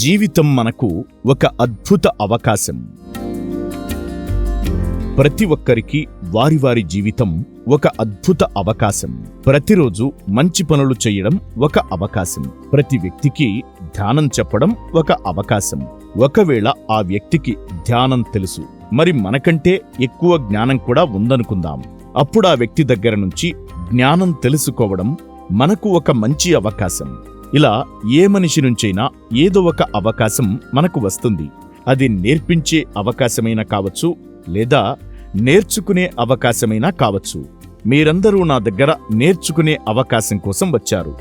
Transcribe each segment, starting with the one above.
జీవితం మనకు ఒక అద్భుత అవకాశం. ప్రతి ఒక్కరికి వారి వారి జీవితం ఒక అద్భుత అవకాశం. ప్రతిరోజు మంచి పనులు చేయడం ఒక అవకాశం. ప్రతి వ్యక్తికి ధ్యానం చెప్పడం ఒక అవకాశం. ఒకవేళ ఆ వ్యక్తికి ధ్యానం తెలుసు మరి మనకంటే ఎక్కువ జ్ఞానం కూడా ఉందనుకుందాం. అప్పుడు ఆ వ్యక్తి దగ్గర నుంచి జ్ఞానం తెలుసుకోవడం మనకు ఒక మంచి అవకాశం. ఇలా ఏ మనిషి నుంచైనా ఏదో ఒక అవకాశం మనకు వస్తుంది. అది నేర్పించే అవకాశమైనా కావచ్చు లేదా నేర్చుకునే అవకాశమైనా కావచ్చు. మీరందరూ నా దగ్గర నేర్చుకునే అవకాశం కోసం వచ్చారు.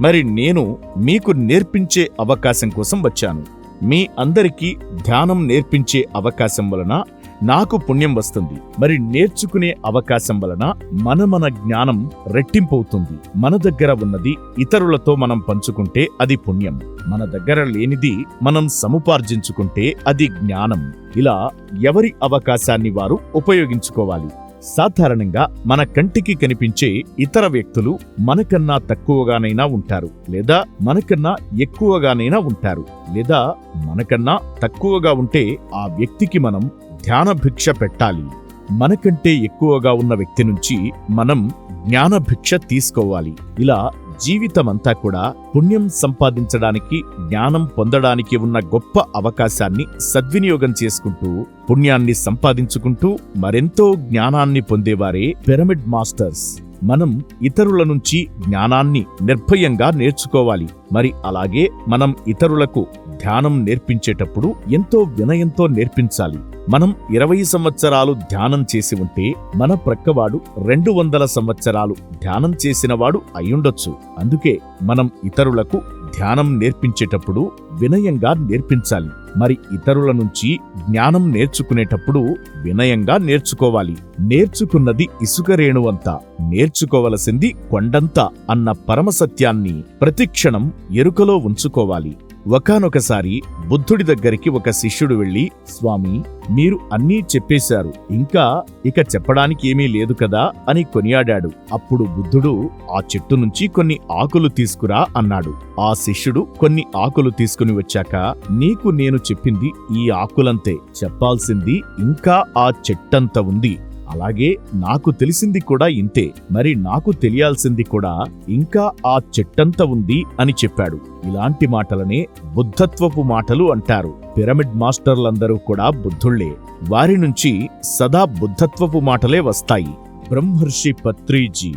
మరి నేను మీకు నేర్పించే అవకాశం కోసం వచ్చాను. మీ అందరికీ ధ్యానం నేర్పించే అవకాశం వలన నాకు పుణ్యం వస్తుంది. మరి నేర్చుకునే అవకాశం వలన మన మన జ్ఞానం రెట్టింపవుతుంది. మన దగ్గర ఉన్నది ఇతరులతో మనం పంచుకుంటే అది పుణ్యం. మన దగ్గర లేనిది మనం సముపార్జించుకుంటే అది జ్ఞానం. ఇలా ఎవరి అవకాశాన్ని వారు ఉపయోగించుకోవాలి? సాధారణంగా మన కంటికి కనిపించే ఇతర వ్యక్తులు మనకన్నా తక్కువగానైనా ఉంటారు. లేదా మనకన్నా ఎక్కువగానైనా ఉంటారు. లేదా మనకన్నా తక్కువగా ఉంటే ఆ వ్యక్తికి మనం ధ్యాన భిక్ష పెట్టాలి. మనకంటే ఎక్కువగా ఉన్న వ్యక్తి నుంచి మనం జ్ఞాన భిక్ష తీసుకోవాలి. ఇలా జీవితమంతా కూడా పుణ్యం సంపాదించడానికి జ్ఞానం పొందడానికి ఉన్న గొప్ప అవకాశాన్ని సద్వినియోగం చేసుకుంటూ పుణ్యాన్ని సంపాదించుకుంటూ మరెంతో జ్ఞానాన్ని పొందేవారే పిరమిడ్ మాస్టర్స్. మనం ఇతరుల నుంచి జ్ఞానాన్ని నిర్భయంగా నేర్చుకోవాలి. మరి అలాగే మనం ఇతరులకు ధ్యానం నేర్పించేటప్పుడు ఎంతో వినయంతో నేర్పించాలి. మనం ఇరవై సంవత్సరాలు ధ్యానం చేసి ఉంటే మన ప్రక్కవాడు రెండు వందల సంవత్సరాలు ధ్యానం చేసినవాడు అయ్యుండొచ్చు. అందుకే మనం ఇతరులకు ధ్యానం నేర్పించేటప్పుడు వినయంగా నేర్పించాలి. మరి ఇతరుల నుంచి జ్ఞానం నేర్చుకునేటప్పుడు వినయంగా నేర్చుకోవాలి. నేర్చుకున్నది ఇసుక రేణువంతా నేర్చుకోవలసింది కొండంత అన్న పరమసత్యాన్ని ప్రతిక్షణం ఎరుకలో ఉంచుకోవాలి. ఒకానొకసారి బుద్ధుడి దగ్గరికి ఒక శిష్యుడు వెళ్ళి స్వామి మీరు అన్నీ చెప్పేశారు. ఇంకా ఇక చెప్పడానికి ఏమీ లేదు కదా? అని కొనియాడాడు. అప్పుడు బుద్ధుడు ఆ చెట్టు నుంచి కొన్ని ఆకులు తీసుకురా అన్నాడు. ఆ శిష్యుడు కొన్ని ఆకులు తీసుకుని వచ్చాక నీకు నేను చెప్పింది ఈ ఆకులంతే. చెప్పాల్సింది ఇంకా ఆ చెట్టంత ఉంది. అలాగే నాకు తెలిసింది కూడా ఇంతే. మరి నాకు తెలియాల్సింది కూడా ఇంకా ఆ చెట్టంత ఉంది అని చెప్పాడు. ఇలాంటి మాటలనే బుద్ధత్వపు మాటలు అంటారు. పిరమిడ్ మాస్టర్లందరూ కూడా బుద్ధుళ్ళే వారి నుంచి సదా బుద్ధత్వపు మాటలే వస్తాయి. బ్రహ్మర్షి పత్రిజీ.